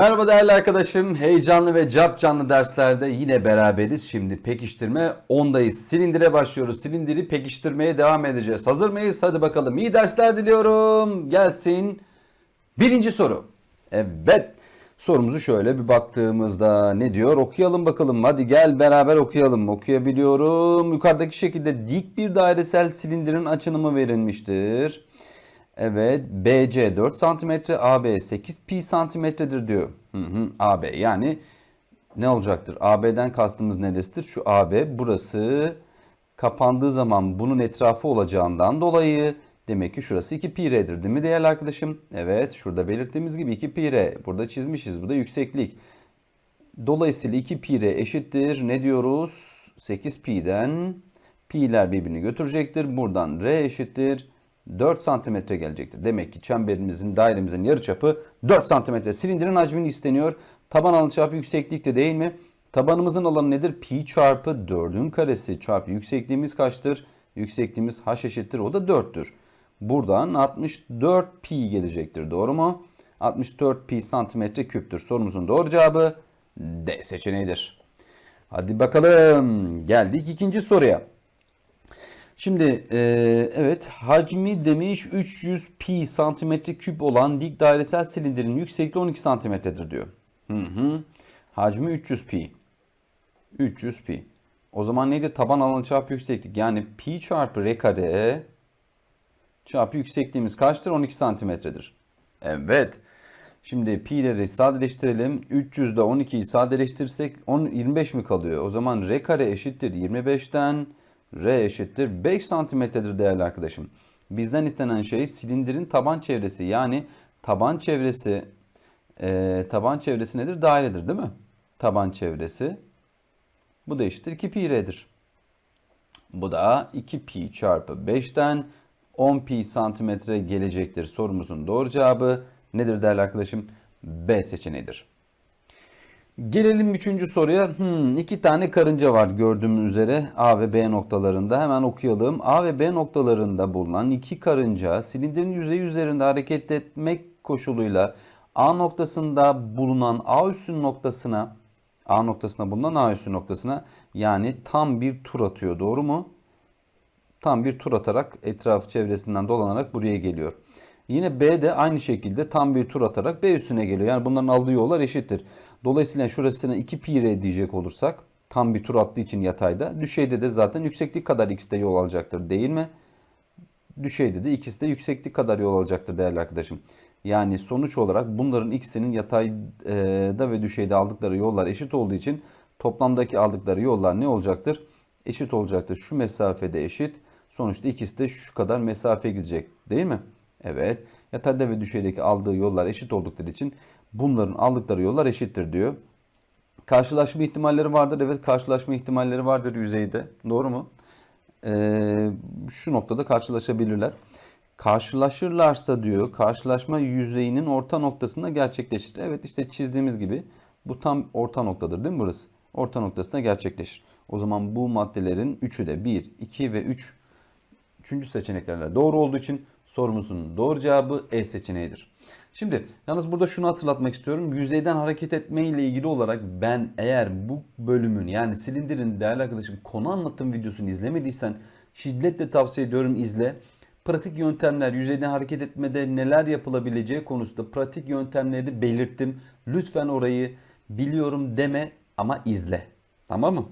Merhaba değerli arkadaşım. Heyecanlı ve cap canlı derslerde yine beraberiz. Şimdi pekiştirme 10'dayız. Silindire başlıyoruz. Silindiri pekiştirmeye devam edeceğiz. Hazır mıyız? Hadi bakalım. İyi dersler diliyorum. Gelsin. Birinci soru. Evet. Sorumuzu şöyle bir baktığımızda ne diyor? Okuyalım bakalım. Hadi gel beraber okuyalım. Okuyabiliyorum. Yukarıdaki şekilde dik bir dairesel silindirin açınımı verilmiştir. Evet BC 4 cm, AB 8 pi santimetredir diyor. Hı hı, AB yani ne olacaktır? AB'den kastımız neresidir? Şu AB burası kapandığı zaman bunun etrafı olacağından dolayı demek ki şurası 2 pi r'dir değil mi değerli arkadaşım? Evet şurada belirttiğimiz gibi 2 pi r. Burada çizmişiz. Bu da yükseklik. Dolayısıyla 2 pi r eşittir. Ne diyoruz? 8 pi'den pi'ler birbirini götürecektir. Buradan r eşittir. 4 santimetre gelecektir. Demek ki çemberimizin, dairemizin yarıçapı 4 santimetre. Silindirin hacmini isteniyor. Taban alanı çarpı yükseklikte değil mi? Tabanımızın alanı nedir? Pi çarpı 4'ün karesi çarpı yüksekliğimiz kaçtır? Yüksekliğimiz h eşittir. O da 4'tür. Buradan 64 pi gelecektir. Doğru mu? 64 pi santimetre küptür. Sorumuzun doğru cevabı D seçeneğidir. Hadi bakalım. Geldik ikinci soruya. Şimdi e, evet hacmi demiş 300 pi santimetre küp olan dik dairesel silindirin yüksekliği 12 santimetredir diyor. Hı hı. Hacmi 300 pi. 300 pi. O zaman neydi? Taban alanı çarpı yükseklik. Yani pi çarpı r kare çarpı yüksekliğimiz kaçtır? 12 santimetredir. Evet. Şimdi pi'leri sadeleştirelim. 300 ile 12'yi sadeleştirirsek 10, 25 mi kalıyor? O zaman r kare eşittir 25'ten R eşittir 5 santimetredir değerli arkadaşım. Bizden istenen şey silindirin taban çevresi yani taban çevresi e, taban çevresi nedir? Dairedir değil mi? Taban çevresi. Bu da eşittir 2 pi r'dir. Bu da 2 pi çarpı 5'ten 10 pi santimetre gelecektir. Sorumuzun doğru cevabı nedir değerli arkadaşım? B seçeneğidir. Gelelim üçüncü soruya. Hmm, iki tane karınca var gördüğümüz üzere A ve B noktalarında. Hemen okuyalım. A ve B noktalarında bulunan iki karınca silindirin yüzeyi üzerinde hareket etmek koşuluyla A noktasında bulunan A üssü noktasına A noktasına bulunan A üssü noktasına yani tam bir tur atıyor. Doğru mu? Tam bir tur atarak etraf çevresinden dolanarak buraya geliyor. Yine B de aynı şekilde tam bir tur atarak B üstüne geliyor. Yani bunların aldığı yollar eşittir. Dolayısıyla şurasına 2 pi r diyecek olursak tam bir tur attığı için yatayda. Düşeyde de zaten yükseklik kadar ikisi de yol alacaktır değil mi? Düşeyde de ikisi de yükseklik kadar yol alacaktır değerli arkadaşım. Yani sonuç olarak bunların ikisinin yatayda ve düşeyde aldıkları yollar eşit olduğu için toplamdaki aldıkları yollar ne olacaktır? Eşit olacaktır. Şu mesafede eşit. Sonuçta ikisi de şu kadar mesafe gidecek değil mi? Evet. Yatayda ve düşeydeki aldığı yollar eşit oldukları için bunların aldıkları yollar eşittir diyor. Karşılaşma ihtimalleri vardır. Evet karşılaşma ihtimalleri vardır yüzeyde. Doğru mu? Ee, şu noktada karşılaşabilirler. Karşılaşırlarsa diyor karşılaşma yüzeyinin orta noktasında gerçekleşir. Evet işte çizdiğimiz gibi bu tam orta noktadır değil mi burası? Orta noktasında gerçekleşir. O zaman bu maddelerin üçü de 1, 2 ve 3 üçüncü seçeneklerle doğru olduğu için sorumuzun doğru cevabı E seçeneğidir. Şimdi yalnız burada şunu hatırlatmak istiyorum. Yüzeyden hareket etme ile ilgili olarak ben eğer bu bölümün yani silindirin değerli arkadaşım konu anlatım videosunu izlemediysen şiddetle tavsiye ediyorum izle. Pratik yöntemler yüzeyden hareket etmede neler yapılabileceği konusunda pratik yöntemleri belirttim. Lütfen orayı biliyorum deme ama izle. Tamam mı?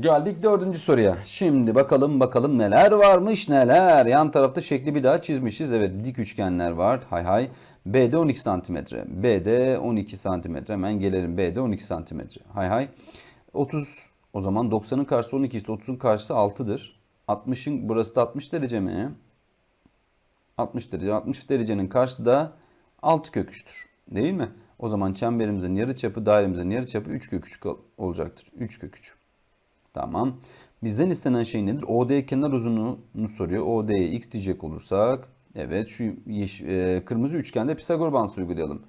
Geldik dördüncü soruya. Şimdi bakalım bakalım neler varmış neler. Yan tarafta şekli bir daha çizmişiz. Evet dik üçgenler var. Hay hay. BD 12 santimetre. BD 12 santimetre. Hemen gelelim. BD 12 santimetre. Hay hay. 30 o zaman 90'ın karşısı 12 ise 30'un karşısı 6'dır. 60'ın burası da 60 derece mi? 60 derece. 60 derecenin karşısı da 6 kök 3'tür. Değil mi? O zaman çemberimizin yarıçapı dairemizin yarıçapı 3 kök 3 olacaktır. 3 kök 3. Tamam. Bizden istenen şey nedir? OD kenar uzunluğunu soruyor. OD'ye x diyecek olursak evet şu yeş, e, kırmızı üçgende Pisagor bağıntısı uygulayalım.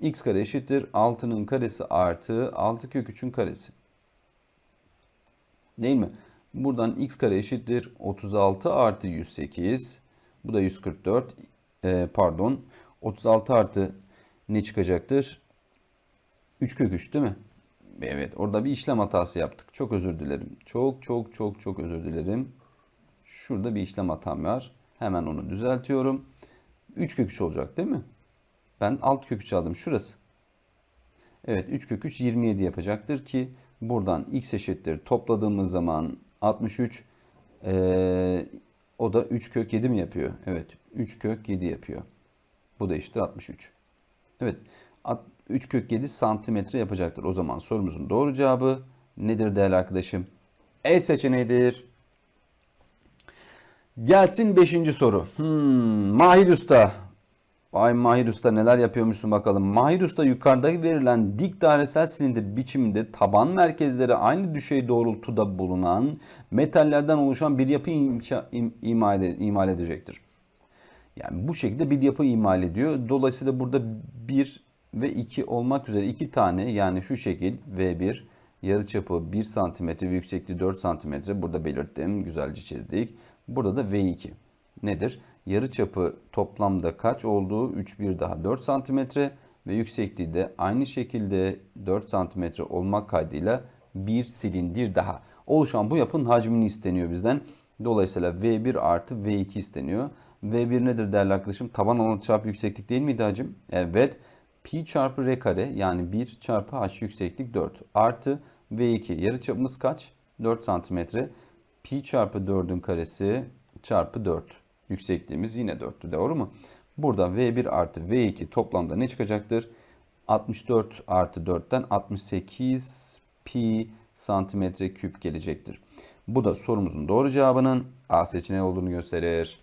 x kare eşittir 6'nın karesi artı 6 kök 3'ün karesi. Değil mi? Buradan x kare eşittir 36 artı 108. Bu da 144. E, pardon. 36 artı ne çıkacaktır? 3 kök 3 değil mi? Evet orada bir işlem hatası yaptık. Çok özür dilerim. Çok çok çok çok özür dilerim. Şurada bir işlem hatam var. Hemen onu düzeltiyorum. 3 kök 3 olacak değil mi? Ben alt kök 3 aldım. Şurası. Evet 3 kök 3 27 yapacaktır ki buradan x eşittir. Topladığımız zaman 63 ee, o da 3 kök 7 mi yapıyor? Evet 3 kök 7 yapıyor. Bu da işte 63. Evet 3 kök 7 santimetre yapacaktır. O zaman sorumuzun doğru cevabı nedir değerli arkadaşım? E seçeneğidir. Gelsin 5. soru. Hmm, Mahir Usta. Ay Mahir Usta neler yapıyormuşsun bakalım. Mahir Usta yukarıda verilen dik dairesel silindir biçiminde taban merkezleri aynı düşey doğrultuda bulunan metallerden oluşan bir yapı imka, im, imal, imal edecektir. Yani bu şekilde bir yapı imal ediyor. Dolayısıyla burada 1 ve 2 olmak üzere iki tane yani şu şekil V1 yarıçapı 1 cm ve yüksekliği 4 cm burada belirttim. Güzelce çizdik. Burada da V2 nedir? Yarıçapı toplamda kaç olduğu 3 bir daha 4 cm ve yüksekliği de aynı şekilde 4 cm olmak kaydıyla bir silindir daha. Oluşan bu yapının hacmini isteniyor bizden. Dolayısıyla V1 artı V2 isteniyor. V1 nedir değerli arkadaşım? Taban alanı çarpı yükseklik değil miydi hacim? Evet. Pi çarpı r kare yani 1 çarpı h yükseklik 4 artı V2 yarıçapımız kaç? 4 santimetre. Pi çarpı 4'ün karesi çarpı 4. Yüksekliğimiz yine 4'tü doğru mu? Burada V1 artı V2 toplamda ne çıkacaktır? 64 artı 4'ten 68 pi santimetre küp gelecektir. Bu da sorumuzun doğru cevabının A seçeneği olduğunu gösterir.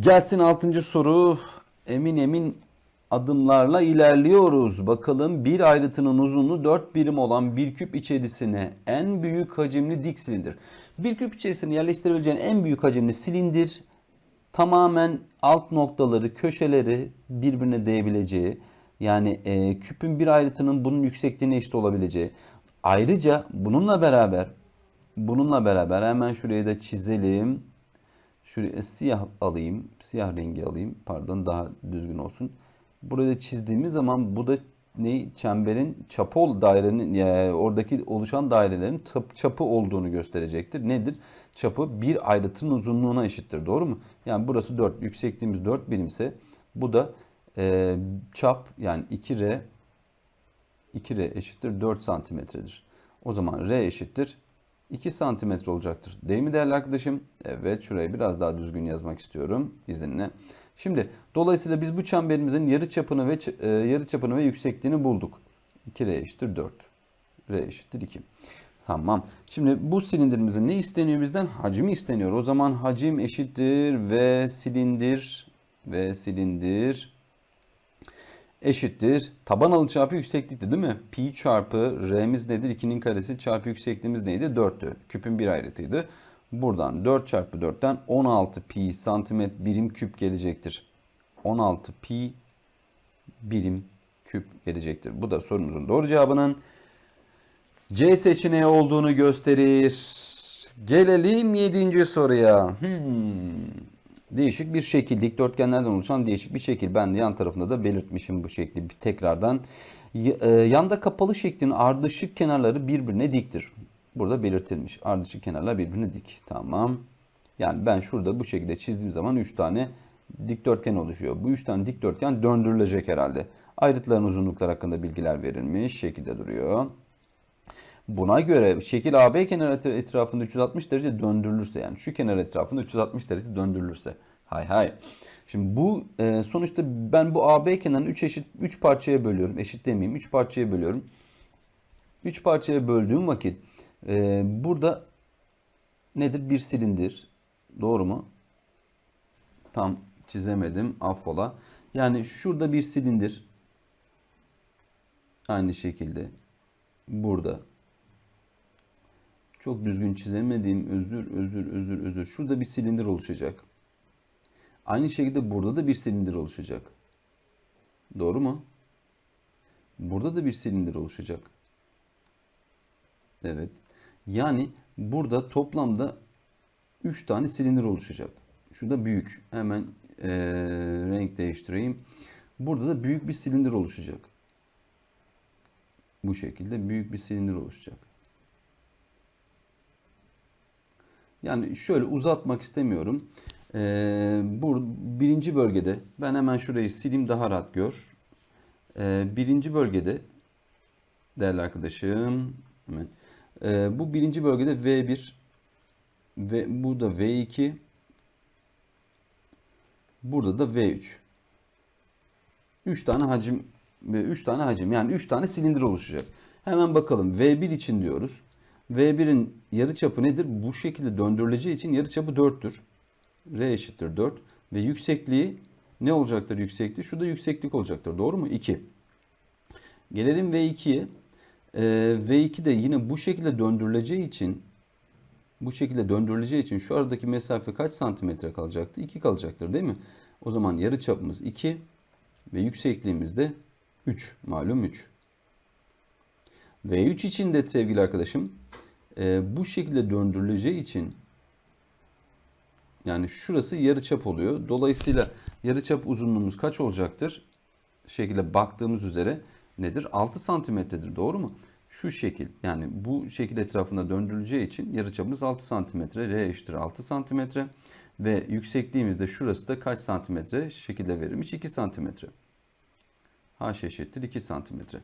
Gelsin 6. soru. Emin emin adımlarla ilerliyoruz. Bakalım bir ayrıtının uzunluğu 4 birim olan bir küp içerisine en büyük hacimli dik silindir. Bir küp içerisine yerleştirebileceğin en büyük hacimli silindir tamamen alt noktaları, köşeleri birbirine değebileceği yani e, küpün bir ayrıtının bunun yüksekliğine eşit olabileceği. Ayrıca bununla beraber bununla beraber hemen şurayı da çizelim. Şuraya siyah alayım. Siyah rengi alayım. Pardon daha düzgün olsun. Burada çizdiğimiz zaman bu da ne çemberin çapı dairenin yani oradaki oluşan dairelerin çapı olduğunu gösterecektir. Nedir? Çapı bir ayrıtının uzunluğuna eşittir. Doğru mu? Yani burası 4. Yüksekliğimiz 4 birimse bu da e, çap yani 2R 2R eşittir 4 santimetredir. O zaman R eşittir 2 santimetre olacaktır. Değil mi değerli arkadaşım? Evet şurayı biraz daha düzgün yazmak istiyorum izinle. Şimdi dolayısıyla biz bu çemberimizin yarı çapını ve e, yarı çapını ve yüksekliğini bulduk. 2R eşittir 4. R eşittir 2. Tamam. Şimdi bu silindirimizin ne isteniyor bizden? Hacmi isteniyor. O zaman hacim eşittir ve silindir ve silindir eşittir. Taban alı çarpı yükseklikti değil mi? Pi çarpı R'miz nedir? 2'nin karesi çarpı yüksekliğimiz neydi? 4'tü. Küpün bir ayrıtıydı. Buradan 4 çarpı 4'ten 16 pi santimetre birim küp gelecektir. 16 pi birim küp gelecektir. Bu da sorumuzun doğru cevabının C seçeneği olduğunu gösterir. Gelelim 7. soruya. Hmm. Değişik bir şekil, dikdörtgenlerden oluşan değişik bir şekil. Ben de yan tarafında da belirtmişim bu şekli tekrardan. E, yanda kapalı şeklin ardışık kenarları birbirine diktir. Burada belirtilmiş. Ardışık kenarlar birbirine dik. Tamam. Yani ben şurada bu şekilde çizdiğim zaman 3 tane dikdörtgen oluşuyor. Bu 3 tane dikdörtgen döndürülecek herhalde. Ayrıtların uzunlukları hakkında bilgiler verilmiş. Şekilde duruyor. Buna göre şekil AB kenarı etrafında 360 derece döndürülürse yani şu kenar etrafında 360 derece döndürülürse. Hay hay. Şimdi bu e, sonuçta ben bu AB kenarını 3 eşit 3 parçaya bölüyorum. Eşit demeyeyim 3 parçaya bölüyorum. 3 parçaya böldüğüm vakit e, burada nedir? Bir silindir. Doğru mu? Tam çizemedim. Affola. Yani şurada bir silindir. Aynı şekilde burada çok düzgün çizemediğim özür özür özür özür. Şurada bir silindir oluşacak. Aynı şekilde burada da bir silindir oluşacak. Doğru mu? Burada da bir silindir oluşacak. Evet. Yani burada toplamda 3 tane silindir oluşacak. Şurada büyük. Hemen e, renk değiştireyim. Burada da büyük bir silindir oluşacak. Bu şekilde büyük bir silindir oluşacak. Yani şöyle uzatmak istemiyorum. Ee, bu birinci bölgede ben hemen şurayı sileyim daha rahat gör. Ee, birinci bölgede değerli arkadaşım hemen, ee, bu birinci bölgede V1 ve bu da V2 burada da V3 3 tane hacim ve 3 tane hacim yani 3 tane silindir oluşacak. Hemen bakalım V1 için diyoruz. V1'in yarıçapı nedir? Bu şekilde döndürüleceği için yarıçapı 4'tür. R eşittir 4 ve yüksekliği ne olacaktır yüksekliği? Şurada yükseklik olacaktır. Doğru mu? 2. Gelelim V2'ye. Ee, V2 de yine bu şekilde döndürüleceği için bu şekilde döndürüleceği için şu aradaki mesafe kaç santimetre kalacaktı? 2 kalacaktır değil mi? O zaman yarıçapımız 2 ve yüksekliğimiz de 3. Malum 3. V3 için de sevgili arkadaşım e, bu şekilde döndürüleceği için yani şurası yarıçap oluyor. Dolayısıyla yarıçap uzunluğumuz kaç olacaktır? şekilde baktığımız üzere nedir? 6 santimetredir. Doğru mu? Şu şekil yani bu şekil etrafında döndürüleceği için yarıçapımız 6 santimetre. R eşittir 6 santimetre. Ve yüksekliğimiz de şurası da kaç santimetre şekilde verilmiş? 2 santimetre. H eşittir 2 santimetre.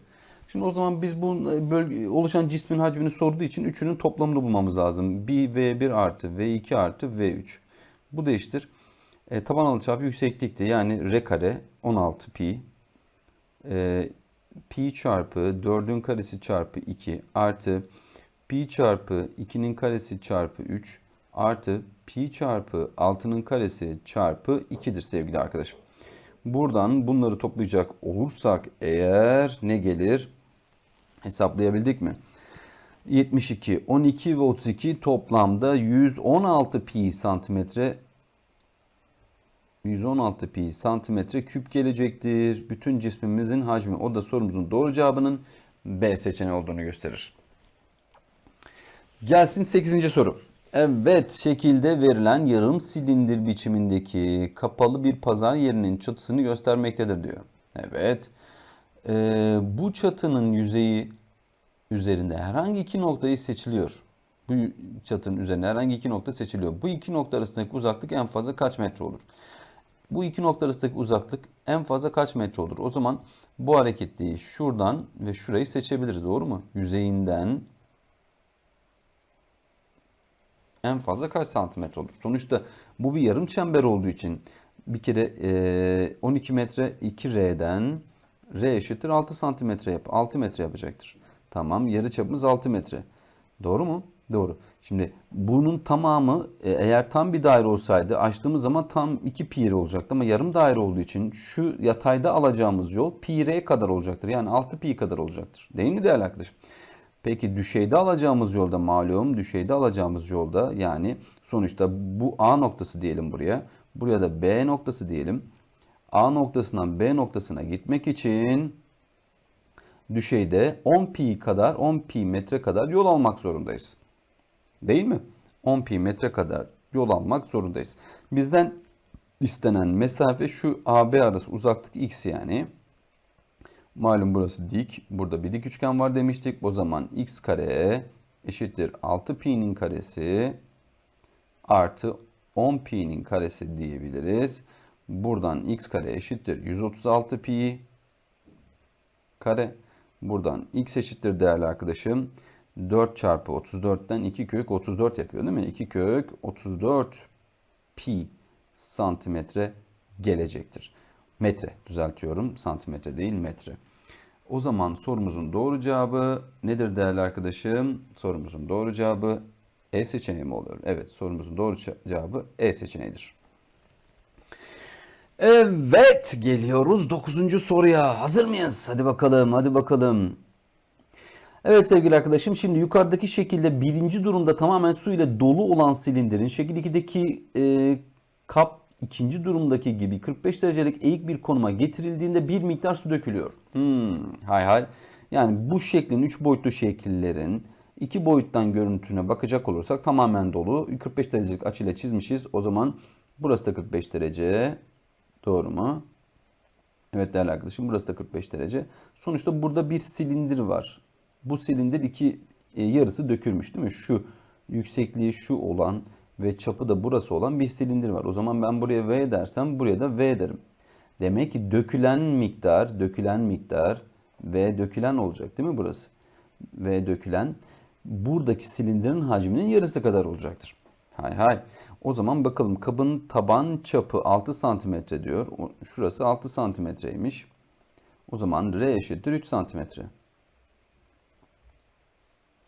Şimdi o zaman biz bu bölge, oluşan cismin hacmini sorduğu için üçünün toplamını bulmamız lazım. B V1 artı V2 artı V3. Bu da. E, taban alıçapı yükseklikti. Yani R kare 16 pi. E, pi çarpı 4'ün karesi çarpı 2 artı pi çarpı 2'nin karesi çarpı 3 artı pi çarpı 6'nın karesi çarpı 2'dir sevgili arkadaşım. Buradan bunları toplayacak olursak eğer ne gelir? Hesaplayabildik mi? 72, 12 ve 32 toplamda 116 pi santimetre 116 pi santimetre küp gelecektir. Bütün cismimizin hacmi o da sorumuzun doğru cevabının B seçeneği olduğunu gösterir. Gelsin 8. soru. Evet şekilde verilen yarım silindir biçimindeki kapalı bir pazar yerinin çatısını göstermektedir diyor. Evet. Ee, bu çatının yüzeyi üzerinde herhangi iki noktayı seçiliyor. Bu çatının üzerinde herhangi iki nokta seçiliyor. Bu iki nokta arasındaki uzaklık en fazla kaç metre olur? Bu iki nokta arasındaki uzaklık en fazla kaç metre olur? O zaman bu hareketliği şuradan ve şurayı seçebiliriz. Doğru mu? Yüzeyinden en fazla kaç santimetre olur? Sonuçta bu bir yarım çember olduğu için bir kere 12 metre 2R'den R eşittir 6 santimetre yap. 6 metre yapacaktır. Tamam yarı çapımız 6 metre. Doğru mu? Doğru. Şimdi bunun tamamı e, eğer tam bir daire olsaydı açtığımız zaman tam 2 pi r olacaktı ama yarım daire olduğu için şu yatayda alacağımız yol pi r kadar olacaktır. Yani 6 pi kadar olacaktır. Değil mi değerli arkadaşım? Peki düşeyde alacağımız yolda malum düşeyde alacağımız yolda yani sonuçta bu A noktası diyelim buraya. Buraya da B noktası diyelim. A noktasından B noktasına gitmek için düşeyde 10 pi kadar 10 pi metre kadar yol almak zorundayız. Değil mi? 10 pi metre kadar yol almak zorundayız. Bizden istenen mesafe şu AB arası uzaklık x yani. Malum burası dik. Burada bir dik üçgen var demiştik. O zaman x kare eşittir 6 pi'nin karesi artı 10 pi'nin karesi diyebiliriz. Buradan x kare eşittir 136 pi kare. Buradan x eşittir değerli arkadaşım. 4 çarpı 34'ten 2 kök 34 yapıyor değil mi? 2 kök 34 pi santimetre gelecektir. Metre düzeltiyorum. Santimetre değil metre. O zaman sorumuzun doğru cevabı nedir değerli arkadaşım? Sorumuzun doğru cevabı E seçeneği mi oluyor? Evet sorumuzun doğru cevabı E seçeneğidir. Evet geliyoruz 9. soruya. Hazır mıyız? Hadi bakalım hadi bakalım. Evet sevgili arkadaşım şimdi yukarıdaki şekilde birinci durumda tamamen su ile dolu olan silindirin şekil 2'deki e, kap ikinci durumdaki gibi 45 derecelik eğik bir konuma getirildiğinde bir miktar su dökülüyor. Hmm, hay hay. Yani bu şeklin 3 boyutlu şekillerin iki boyuttan görüntüne bakacak olursak tamamen dolu. 45 derecelik açıyla çizmişiz. O zaman burası da 45 derece. Doğru mu? Evet değerli arkadaşım burası da 45 derece. Sonuçta burada bir silindir var. Bu silindir iki e, yarısı dökülmüş değil mi? Şu yüksekliği şu olan ve çapı da burası olan bir silindir var. O zaman ben buraya V dersem buraya da V derim. Demek ki dökülen miktar, dökülen miktar V dökülen olacak değil mi burası? V dökülen buradaki silindirin hacminin yarısı kadar olacaktır. Hay hay. O zaman bakalım kabın taban çapı 6 santimetre diyor. Şurası 6 santimetreymiş. O zaman R eşittir 3 santimetre.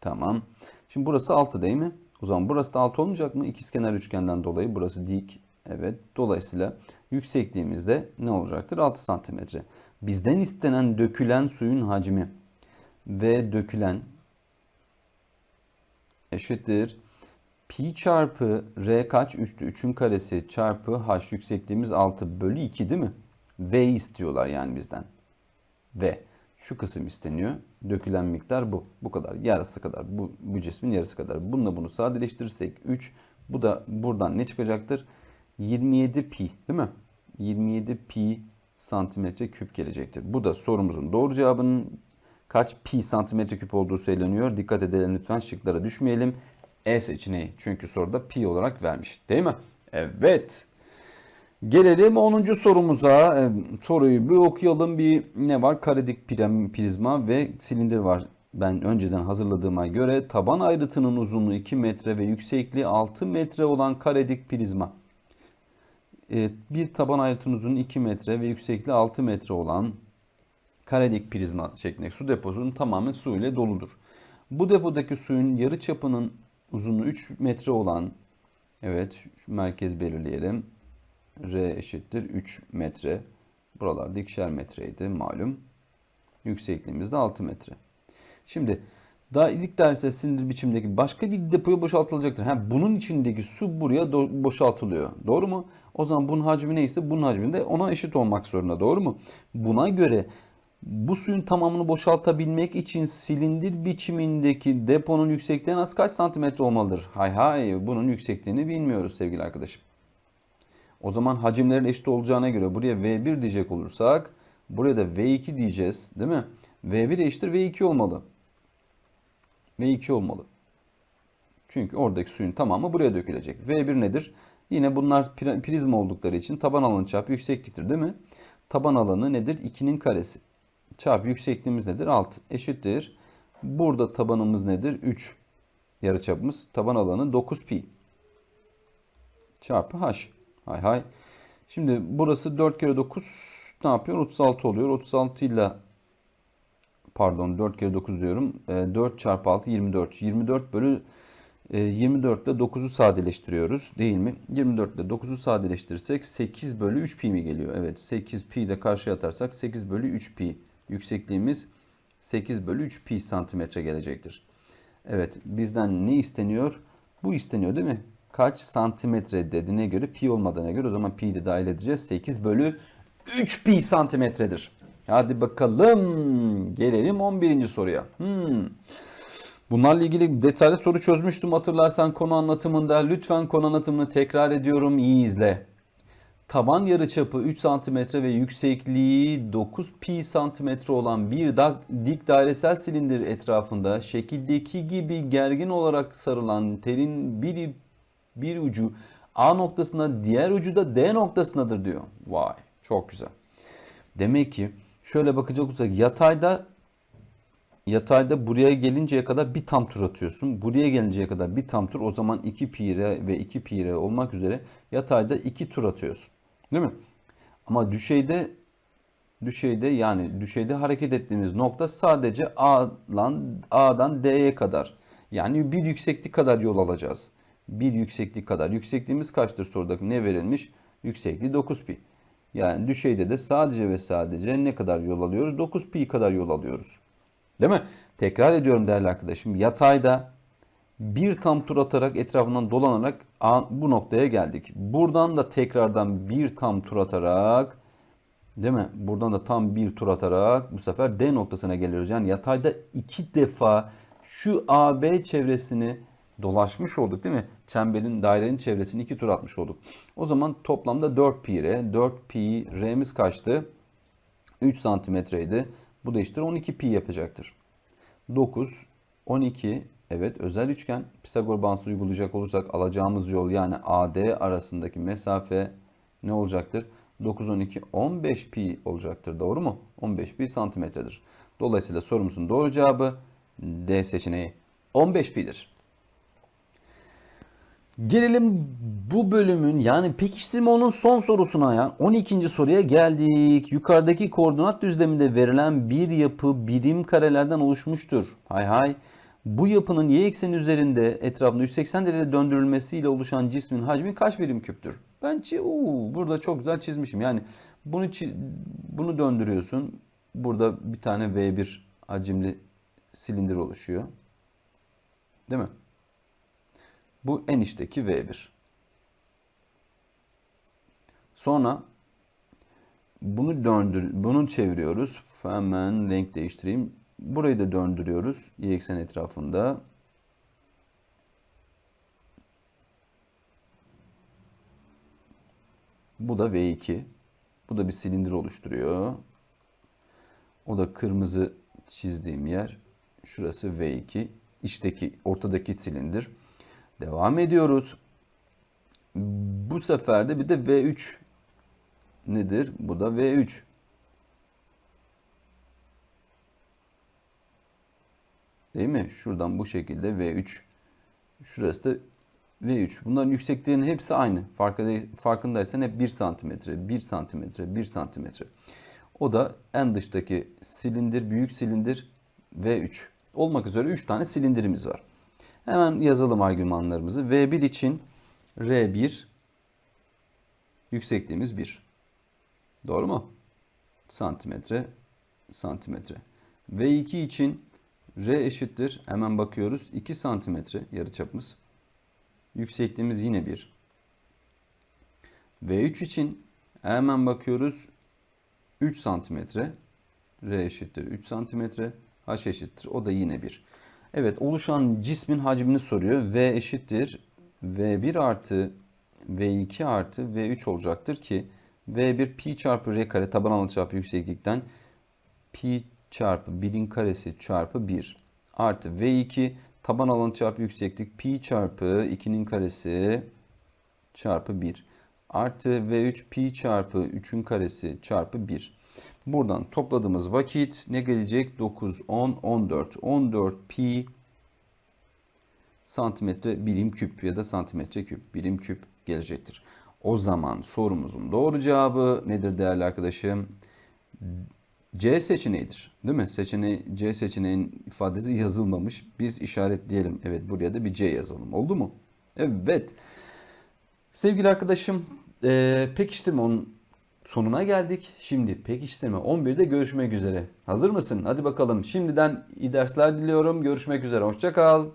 Tamam. Şimdi burası 6 değil mi? O zaman burası da 6 olmayacak mı? İkizkenar üçgenden dolayı burası dik. Evet. Dolayısıyla yüksekliğimiz de ne olacaktır? 6 santimetre. Bizden istenen dökülen suyun hacmi ve dökülen eşittir. Pi çarpı R kaç? 3'tü. 3'ün karesi çarpı H yüksekliğimiz 6 bölü 2 değil mi? V istiyorlar yani bizden. V. Şu kısım isteniyor. Dökülen miktar bu. Bu kadar. Yarısı kadar. Bu, bu cismin yarısı kadar. Bununla bunu sadeleştirirsek 3. Bu da buradan ne çıkacaktır? 27 pi değil mi? 27 pi santimetre küp gelecektir. Bu da sorumuzun doğru cevabının kaç pi santimetre küp olduğu söyleniyor. Dikkat edelim lütfen şıklara düşmeyelim. E seçeneği çünkü soruda pi olarak vermiş değil mi? Evet. Gelelim 10. sorumuza. Ee, Soruyu bir okuyalım. Bir ne var? Karedik prizma ve silindir var. Ben önceden hazırladığıma göre taban ayrıtının uzunluğu 2 metre ve yüksekliği 6 metre olan karedik prizma. Ee, Bir taban ayrıtının uzunluğu 2 metre ve yüksekliği 6 metre olan karedik prizma şeklindeki su deposunun tamamen su ile doludur. Bu depodaki suyun yarı çapının uzunluğu 3 metre olan evet merkez belirleyelim. R eşittir 3 metre. Buralarda ikişer metreydi malum. Yüksekliğimiz de 6 metre. Şimdi daha ilk derste sindir biçimdeki başka bir depoya boşaltılacaktır. Ha, bunun içindeki su buraya boşaltılıyor. Doğru mu? O zaman bunun hacmi neyse bunun hacmi de ona eşit olmak zorunda. Doğru mu? Buna göre bu suyun tamamını boşaltabilmek için silindir biçimindeki deponun yüksekliği en az kaç santimetre olmalıdır? Hay hay bunun yüksekliğini bilmiyoruz sevgili arkadaşım. O zaman hacimlerin eşit olacağına göre buraya V1 diyecek olursak buraya da V2 diyeceğiz değil mi? V1 eşittir V2 olmalı. V2 olmalı. Çünkü oradaki suyun tamamı buraya dökülecek. V1 nedir? Yine bunlar pri- prizma oldukları için taban alanı çarpı yüksekliktir değil mi? Taban alanı nedir? 2'nin karesi. Çarpı yüksekliğimiz nedir? 6 eşittir. Burada tabanımız nedir? 3. Yarıçapımız. Taban alanı 9 pi. Çarpı h. Hay hay. Şimdi burası 4 kere 9 ne yapıyor? 36 oluyor. 36 ile pardon 4 kere 9 diyorum. E, 4 çarpı 6 24. 24 bölü e, 24 ile 9'u sadeleştiriyoruz değil mi? 24 ile 9'u sadeleştirirsek 8 bölü 3 pi mi geliyor? Evet 8 pi de karşıya atarsak 8 bölü 3 pi. Yüksekliğimiz 8 bölü 3 pi santimetre gelecektir. Evet bizden ne isteniyor? Bu isteniyor değil mi? Kaç santimetre dediğine göre pi olmadığına göre o zaman pi'yi de dahil edeceğiz. 8 bölü 3 pi santimetredir. Hadi bakalım gelelim 11. soruya. Hmm. Bunlarla ilgili detaylı soru çözmüştüm hatırlarsan konu anlatımında. Lütfen konu anlatımını tekrar ediyorum iyi izle. Taban yarıçapı 3 cm ve yüksekliği 9 pi santimetre olan bir dik dairesel silindir etrafında şekildeki gibi gergin olarak sarılan telin bir, bir ucu A noktasında diğer ucu da D noktasındadır diyor. Vay çok güzel. Demek ki şöyle bakacak olursak yatayda yatayda buraya gelinceye kadar bir tam tur atıyorsun. Buraya gelinceye kadar bir tam tur. O zaman 2 pi r ve 2 pi r olmak üzere yatayda 2 tur atıyorsun. Değil mi? Ama düşeyde düşeyde yani düşeyde hareket ettiğimiz nokta sadece A'dan A'dan D'ye kadar. Yani bir yükseklik kadar yol alacağız. Bir yükseklik kadar. Yüksekliğimiz kaçtır soruda ne verilmiş? Yüksekliği 9 pi. Yani düşeyde de sadece ve sadece ne kadar yol alıyoruz? 9 pi kadar yol alıyoruz. Değil mi? Tekrar ediyorum değerli arkadaşım. Yatayda bir tam tur atarak etrafından dolanarak bu noktaya geldik. Buradan da tekrardan bir tam tur atarak değil mi? Buradan da tam bir tur atarak bu sefer D noktasına geliyoruz. Yani yatayda iki defa şu AB çevresini dolaşmış olduk değil mi? Çemberin dairenin çevresini iki tur atmış olduk. O zaman toplamda 4 pi r. 4 pi r'miz kaçtı? 3 santimetreydi. Bu da işte 12 pi yapacaktır. 9, 12, evet özel üçgen. Pisagor bağıntısı uygulayacak olursak alacağımız yol yani AD arasındaki mesafe ne olacaktır? 9, 12, 15 pi olacaktır. Doğru mu? 15 pi santimetredir. Dolayısıyla sorumuzun doğru cevabı D seçeneği 15 pi'dir. Gelelim bu bölümün yani pekiştirme onun son sorusuna ya 12. soruya geldik. Yukarıdaki koordinat düzleminde verilen bir yapı birim karelerden oluşmuştur. Hay hay. Bu yapının y ekseni üzerinde etrafında 180 derece döndürülmesiyle oluşan cismin hacmi kaç birim küptür? Ben çi- uu, burada çok güzel çizmişim. Yani bunu bunu döndürüyorsun. Burada bir tane V1 hacimli silindir oluşuyor. Değil mi? Bu en içteki V1. Sonra bunu döndür, bunu çeviriyoruz. Hemen renk değiştireyim. Burayı da döndürüyoruz. Y eksen etrafında. Bu da V2. Bu da bir silindir oluşturuyor. O da kırmızı çizdiğim yer. Şurası V2. İçteki, ortadaki silindir. Devam ediyoruz. Bu sefer de bir de V3 nedir? Bu da V3. Değil mi? Şuradan bu şekilde V3. Şurası da V3. Bunların yüksekliğinin hepsi aynı. Farkındaysan hep 1 santimetre, 1 santimetre, 1 santimetre. O da en dıştaki silindir, büyük silindir V3. Olmak üzere 3 tane silindirimiz var. Hemen yazalım argümanlarımızı. V1 için R1 yüksekliğimiz 1. Doğru mu? Santimetre, santimetre. V2 için R eşittir. Hemen bakıyoruz. 2 santimetre yarıçapımız. Yüksekliğimiz yine 1. V3 için hemen bakıyoruz. 3 santimetre. R eşittir 3 santimetre. H eşittir. O da yine 1. Evet oluşan cismin hacmini soruyor. V eşittir. V1 artı V2 artı V3 olacaktır ki V1 pi çarpı R kare taban alanı çarpı yükseklikten pi çarpı 1'in karesi çarpı 1 artı V2 taban alanı çarpı yükseklik pi çarpı 2'nin karesi çarpı 1 artı V3 pi çarpı 3'ün karesi çarpı 1. Buradan topladığımız vakit ne gelecek? 9, 10, 14. 14 pi santimetre birim küp ya da santimetre küp birim küp gelecektir. O zaman sorumuzun doğru cevabı nedir değerli arkadaşım? C seçeneğidir. Değil mi? Seçeneği, C seçeneğin ifadesi yazılmamış. Biz işaretleyelim. Evet buraya da bir C yazalım. Oldu mu? Evet. Sevgili arkadaşım e, pekiştirme onun sonuna geldik. Şimdi pekiştirme 11'de görüşmek üzere. Hazır mısın? Hadi bakalım. Şimdiden iyi dersler diliyorum. Görüşmek üzere. Hoşça kal.